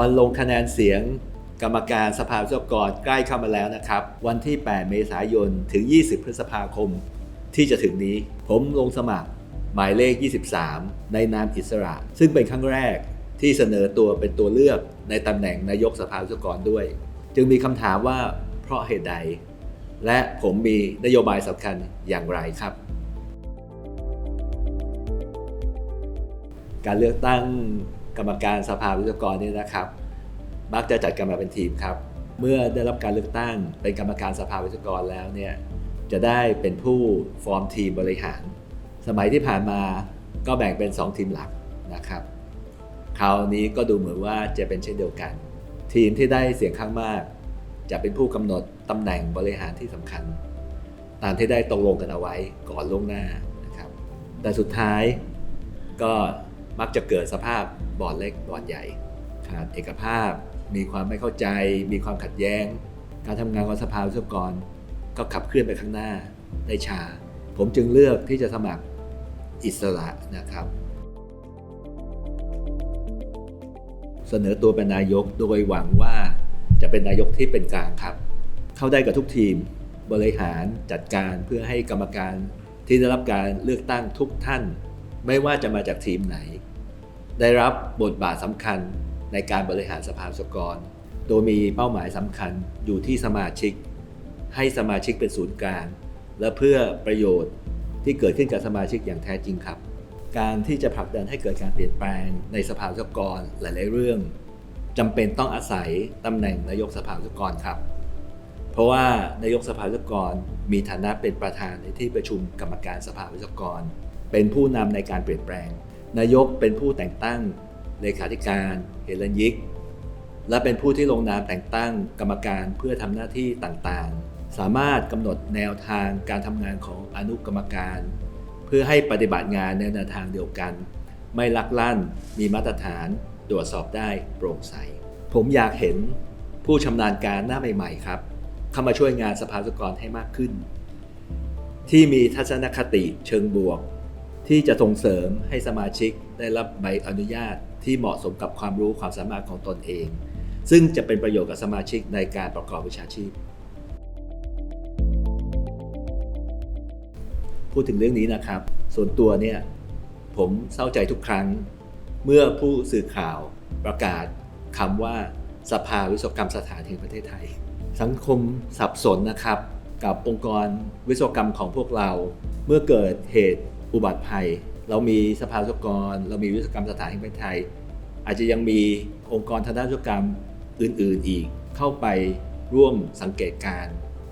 วันลงคะแนนเสียงกรรมการสภาวิศวกรใกล้เข้ามาแล้วนะครับ วันที่ 8 เมษายนถึง 20 พฤษภาคม ที่จะถึงนี้ ผมลงสมัครหมายเลข 23 ในนามอิสระ ซึ่งเป็นครั้งแรกที่เสนอตัวเป็นตัวเลือกในตำแหน่งนายกสภาวิศวกรด้วย จึงมีคำถามว่าเพราะเหตุใด และผมมีนโยบายสำคัญอย่างไรครับ การเลือกตั้ง กรรมการสภาวิศวกรนี่นะครับ มักจะจัดกันมาเป็นทีมครับ เมื่อได้รับการเลือกตั้งเป็นกรรมการสภาวิศวกรแล้วเนี่ยจะได้เป็นผู้ฟอร์มทีมบริหาร สมัยที่ผ่านมาก็แบ่งเป็น 2 ทีมหลักนะครับ คราวนี้ก็ดูเหมือนว่าจะเป็นเช่นเดียวกัน ทีมที่ได้เสียงข้างมาก จะเป็นผู้กำหนดตำแหน่งบริหารที่สำคัญ ตามที่ได้ตกลงกันเอาไว้ก่อนล่วงหน้านะครับ แต่สุดท้ายก็ มักจะเกิดสภาพบอร์ดเล็กบอร์ดใหญ่ขาดเอกภาพ มีความไม่เข้าใจ มีความขัดแย้ง การทำงานของสภาวิศวกร ก็ขับเคลื่อนไปข้างหน้าได้ชา ผมจึงเลือกที่จะสมัครอิสระนะครับ เสนอตัวเป็นนายกโดยหวังว่าจะเป็นนายกที่เป็นกลางครับ เข้าได้กับทุกทีมบริหารจัดการเพื่อให้กรรมการที่ได้รับการเลือกตั้งทุกท่าน ไม่ว่าจะมาจากทีมไหน ได้รับบทบาทสำคัญในการบริหารสภาสกร โดยมีเป้าหมายสำคัญอยู่ที่สมาชิก ให้สมาชิกเป็นศูนย์กลาง และเพื่อประโยชน์ที่เกิดขึ้นกับสมาชิกอย่างแท้จริงครับ การที่จะผลักดันให้เกิดการเปลี่ยนแปลงในสภาวิศวกรหลาย ๆ เรื่องจำเป็นต้องอาศัยตำแหน่งนายกสภาวิศวกรครับ เพราะว่านายกสภาวิศวกรมีฐานะเป็นประธานในที่ประชุมกรรมการสภาวิศวกร เป็นผู้นำในการเปลี่ยนแปลง นายกเป็นผู้แต่งตั้งเลขาธิการเฮลันยิก และเป็นผู้ที่ลงนามแต่งตั้งกรรมการเพื่อทำหน้าที่ต่างๆ สามารถกำหนดแนวทางการทำงานของอนุกรรมการ เพื่อให้ปฏิบัติงานในแนวทางเดียวกัน ไม่ลักลั่น มีมาตรฐาน ตรวจสอบได้โปร่งใส ผมอยากเห็นผู้ชำนาญการหน้าใหม่ๆครับ เข้ามาช่วยงานสภาสกรให้มากขึ้น ที่มีทัศนคติเชิงบวก ที่จะส่งเสริมให้สมาชิกได้รับใบอนุญาตที่เหมาะสมกับความรู้ความสามารถของตนเอง ซึ่งจะเป็นประโยชน์กับสมาชิกในการประกอบวิชาชีพ พูดถึงเรื่องนี้นะครับ ส่วนตัวเนี่ยผมเศร้าใจทุกครั้ง เมื่อผู้สื่อข่าวประกาศคำว่าสภาวิศวกรรมสถานแห่งประเทศไทย สังคมสับสนนะครับ กับองค์กรวิศวกรรมของพวกเรา เมื่อเกิดเหตุ อุบัติภัย เรามีสภาวิศวกร เรามีวิศวกรรมสถานแห่งประเทศไทย อาจจะยังมีองค์กรทางด้านวิศวกรรมอื่น ๆ อีก เข้าไปร่วมสังเกตการ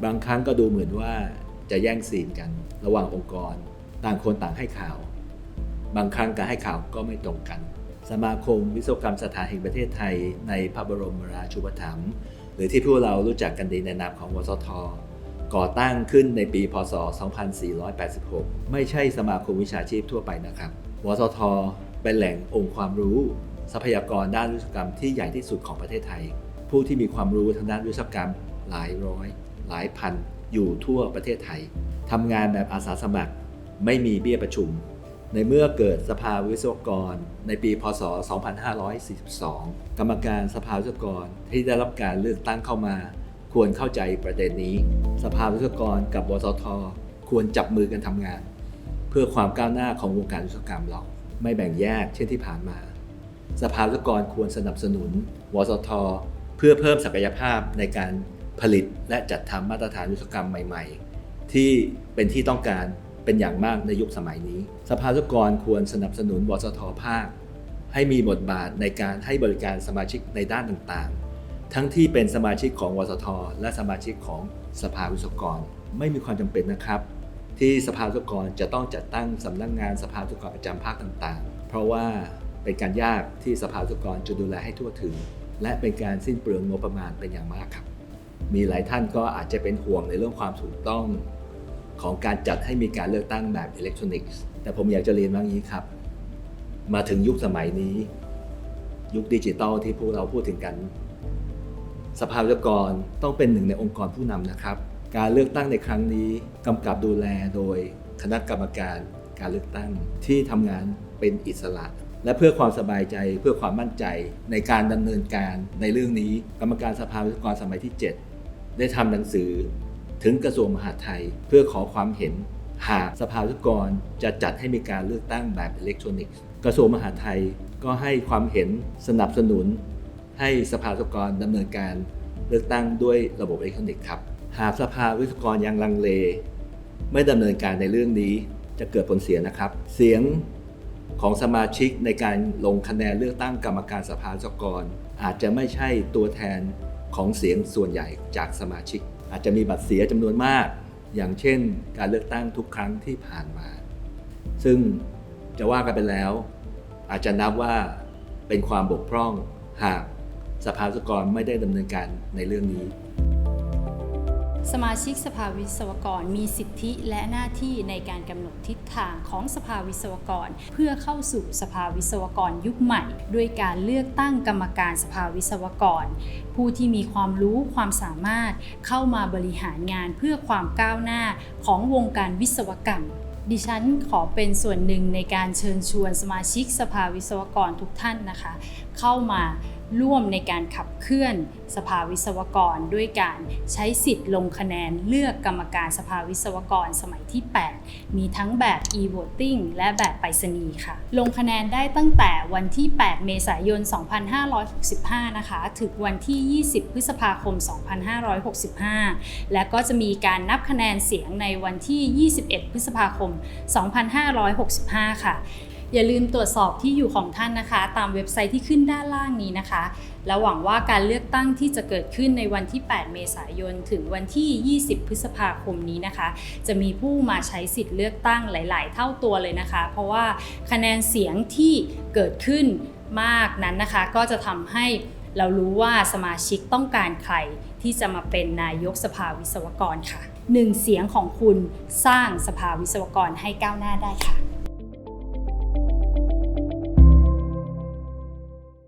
บางครั้งก็ดูเหมือนว่าจะแย่งซีนกัน ระหว่างองค์กร ต่างคนต่างให้ข่าว บางครั้งการให้ข่าวก็ไม่ตรงกัน สมาคมวิศวกรรมสถานแห่งประเทศไทย ในพระบรมราชูปถัมภ์หรือที่พวกเรารู้จักกันดีในนามของวสท ก่อตั้งขึ้นในปี พศ 2486 ไม่ใช่สมาคมวิชาชีพทั่วไปนะครับ วสท เป็นแหล่งองค์ความรู้ ทรัพยากรด้านวิศวกรรมที่ใหญ่ที่สุดของประเทศไทย ผู้ที่มีความรู้ทางด้านวิศวกรรมหลายร้อย หลายพัน อยู่ทั่วประเทศไทย ทำงานแบบอาสาสมัคร ไม่มีเบี้ยประชุม ในเมื่อเกิดสภาวิศวกร ในปี พศ 2542 กรรมการสภาวิศวกรที่ได้รับการเลือกตั้งเข้ามา ควรเข้าใจประเด็นนี้ สภาวิศวกรกับวสทควรจับมือกันทำงาน เพื่อความก้าวหน้าของวงการวิศวกรรมเราไม่แบ่งแยกเช่นที่ผ่านมา สภาวิศวกรควรสนับสนุน วสท เพื่อเพิ่มศักยภาพในการผลิตและจัดทำมาตรฐานวิศวกรรมใหม่ ๆ ที่เป็นที่ต้องการเป็นอย่างมากในยุคสมัยนี้ สภาวิศวกรควรสนับสนุนวสทภาคให้มีบทบาทในการให้บริการสมาชิกในด้านต่างๆ ทั้งที่เป็นสมาชิกของวสท และสมาชิกของสภาวิศวกร ไม่มีความจำเป็นนะครับ ที่สภาวิศวกรจะต้องจัดตั้งสำนักงงานสภาวิศวกรประจำภาคต่างๆ เพราะว่าเป็นการยากที่สภาวิศวกรจะดูแลให้ทั่วถึง และเป็นการสิ้นเปลืองงบประมาณเป็นอย่างมากครับ มีหลายท่านก็อาจจะเป็นห่วงในเรื่องความถูกต้อง ของการจัดให้มีการเลือกตั้งแบบอิเล็กทรอนิกส์แต่ผมอยากจะเรียนว่างี้ครับ มาถึงยุคสมัยนี้ ยุคดิจิตอลที่พวกเราพูดถึงกัน สภาวิศวกรต้องเป็นหนึ่งในองค์กรผู้นำนะครับ การเลือกตั้งในครั้งนี้กำกับดูแลโดยคณะกรรมการการเลือกตั้งที่ทำงานเป็นอิสระ และเพื่อความสบายใจเพื่อความมั่นใจในการดำเนินการในเรื่องนี้ กรรมการสภาวิศวกรสมัยที่ 7 ได้ทำหนังสือ ถึงกระทรวงมหาดไทยเพื่อขอความเห็น หากสภาวิศวกรจะจัดให้มีการเลือกตั้งแบบอิเล็กทรอนิกส์ กระทรวงมหาดไทยก็ให้ความเห็นสนับสนุน ให้สภาวิศวกรดำเนินการเลือกตั้งด้วยระบบอิเล็กทรอนิกส์ครับ หากสภาวิศวกรยังลังเล ไม่ดำเนินการในเรื่องนี้จะเกิดผลเสียนะครับ เสียงของสมาชิกในการลงคะแนนเลือกตั้งกรรมการสภาวิศวกร อาจจะไม่ใช่ตัวแทนของเสียงส่วนใหญ่จากสมาชิก อาจจะมีบัตรเสียจำนวนมาก อย่างเช่น การเลือกตั้งทุกครั้งที่ผ่านมา ซึ่งจะว่ากันไปแล้ว อาจจะนับว่าเป็นความบกพร่องหาก สภาวิศวกรไม่ได้ดำเนินการในเรื่องนี้ สมาชิกสภาวิศวกรมีสิทธิและหน้าที่ในการกำหนดทิศทางของสภาวิศวกร เพื่อเข้าสู่สภาวิศวกรยุคใหม่ ด้วยการเลือกตั้งกรรมการสภาวิศวกร ผู้ที่มีความรู้ความสามารถเข้ามาบริหารงานเพื่อความก้าวหน้าของวงการวิศวกรรมดิฉันขอเป็นส่วนหนึ่งในการเชิญชวนสมาชิกสภาวิศวกรทุกท่านนะคะ เข้ามา ร่วมในการขับเคลื่อน สภาวิศวกร ด้วยการใช้สิทธิ์ลงคะแนนเลือกกรรมการสภาวิศวกรสมัยที่ 8 มีทั้งแบบ e-voting และแบบไปรษณีย์ค่ะ ลงคะแนนได้ตั้งแต่วันที่ 8 เมษายน 2565 นะคะ ถึงวันที่ 20 พฤษภาคม 2565 และก็จะมีการนับคะแนนเสียงในวันที่ 21 พฤษภาคม 2565 ค่ะ อย่าลืมตรวจสอบที่อยู่ของท่านนะคะ ตามเว็บไซต์ที่ขึ้นด้านล่างนี้นะคะ และหวังว่าการเลือกตั้งที่จะเกิดขึ้นในวันที่ 8 เมษายน ถึงวันที่ 20 พฤษภาคมนี้นะคะ จะมีผู้มาใช้สิทธิ์เลือกตั้งหลาย ๆ เท่าตัวเลยนะคะ เพราะว่าคะแนนเสียงที่เกิดขึ้นมากนั้นนะคะ ก็จะทำให้เรารู้ว่าสมาชิกต้องการใครที่จะมาเป็นนายกสภาวิศวกรค่ะหนึ่งเสียงของคุณสร้างสภาวิศวกรให้ก้าวหน้าได้ค่ะ